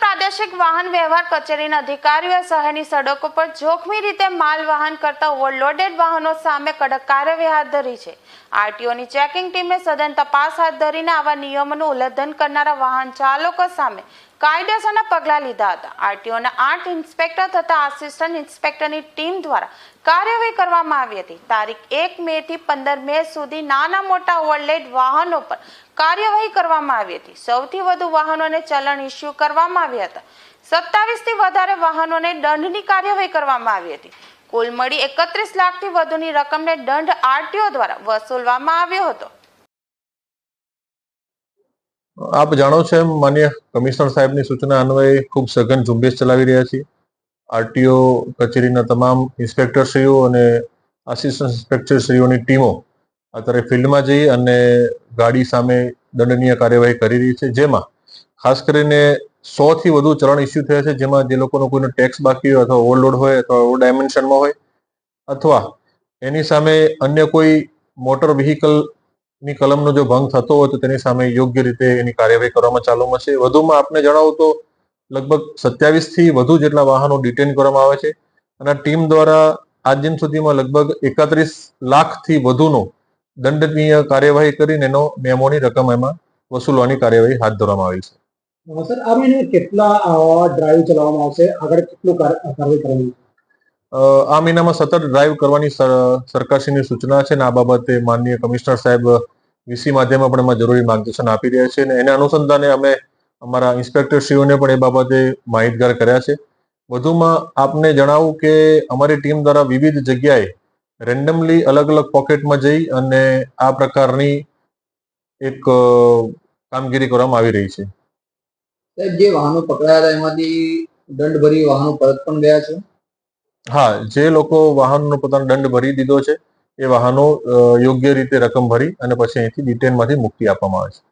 વાહન વ્યવહાર કચેરીના અધિકારીઓએ શહેરની સડકો પર જોખમી રીતે માલ વાહન કરતા ઓવરલોડેડ વાહનો સામે કડક કાર્યવાહી હાથ ધરી છે. આરટીઓની ચેકિંગ ટીમે સઘન તપાસ હાથ ધરીને આવા નિયમોનું ઉલ્લંઘન કરનારા વાહન ચાલકો સામે કાયદેસરના પગલાં લીધા હતા. આરટીઓના આઠ ઇન્સ્પેક્ટર તથા આસિસ્ટન્ટ ઇન્સ્પેક્ટરની ટીમ દ્વારા કાર્યવાહી કરવામાં આવી હતી. તારીખ એક મે થી પંદર મે સુધી નાના મોટા ઓવરલેડ વાહનો પર કાર્યવાહી કરવામાં આવી હતી. સૌથી વધુ વાહનોને ચલણ ઇસ્યુ કરવામાં આવ્યા હતા. સત્તાવીસથી વધારે વાહનોને દંડની કાર્યવાહી કરવામાં આવી હતી. કુલ મળી એકત્રીસ લાખથી વધુની રકમને દંડ આરટીઓ દ્વારા વસૂલવામાં આવ્યો હતો. આપ જાણો છો એમ, માન્ય કમિશનર સાહેબની સૂચના અન્વયે ખૂબ સઘન ઝુંબેશ ચલાવી રહ્યા છીએ. આરટીઓ કચેરીના તમામ ઇન્સ્પેક્ટરશ્રીઓ અને આસિસ્ટન્ટ ઇન્સ્પેક્ટરશ્રીઓની ટીમો અત્યારે ફિલ્ડમાં જઈ અને ગાડી સામે દંડનીય કાર્યવાહી કરી રહી છે. જેમાં ખાસ કરીને સો થી વધુ ચલણ ઇસ્યુ થયા છે, જેમાં જે લોકોનો કોઈનો ટેક્સ બાકી હોય અથવા ઓવરલોડ હોય અથવા ઓવર ડાયમેન્શનમાં હોય અથવા એની સામે અન્ય કોઈ મોટર વ્હીકલ ની કલમનો જો ભંગ થતો હોય તો તેની સામે યોગ્ય રીતે એની કાર્યવાહી કરવામાં ચાલુમાં છે. વધુમાં આપને જણાવું તો લગભગ સત્યાવીસથી વધુ જેટલા વાહનો ડિટેન કરવામાં આવે છે અને ટીમ દ્વારા આજ દિન સુધીમાં લગભગ એકત્રીસ લાખથી વધુનો દંડનીય કાર્યવાહી કરીને એનો મેમોની રકમ એમાં વસૂલવાની કાર્યવાહી હાથ ધરવામાં આવી છે. સર આ મહિને કેટલા ડ્રાઈવ ચલાવવામાં આવશે? આગળ કેટલું કાર- કાર્યવાહી કરવાની? આ મહિનામાં સતત ડ્રાઈવ કરવાની સર- સરકારશ્રીની સૂચના છે ને આ બાબતે માનનીય કમિશનર સાહેબ વીસી માધ્યમમાં પણ એમાં જરૂરી માર્ગદર્શન આપી રહ્યા છે અને એના અનુસંધાને અમે અમારા ઇન્સ્પેક્ટરશ્રીઓને પણ એ બાબતે માહિતગાર કર્યા છે. વધુમાં આપને જણાવું કે અમારી ટીમ દ્વારા વિવિધ જગ્યાએ રેન્ડમલી અલગ અલગ પોકેટમાં જઈ અને આ પ્રકારની એક કામગીરી કરવામાં આવી રહી છે. સાહેબ જે વાહનો પકડાયા હતા એમાંથી દંડ ભરી વાહનો પરત પણ ગયા છે? હા જે લોકો વાહનનો પોતાનો દંડ ભરી દીધો છે. એ વાહનો યોગ્ય રીતે રકમ ભરી અને પછી અહીંથી ડિટેનમાંથી મુક્તિ આપવામાં આવે છે.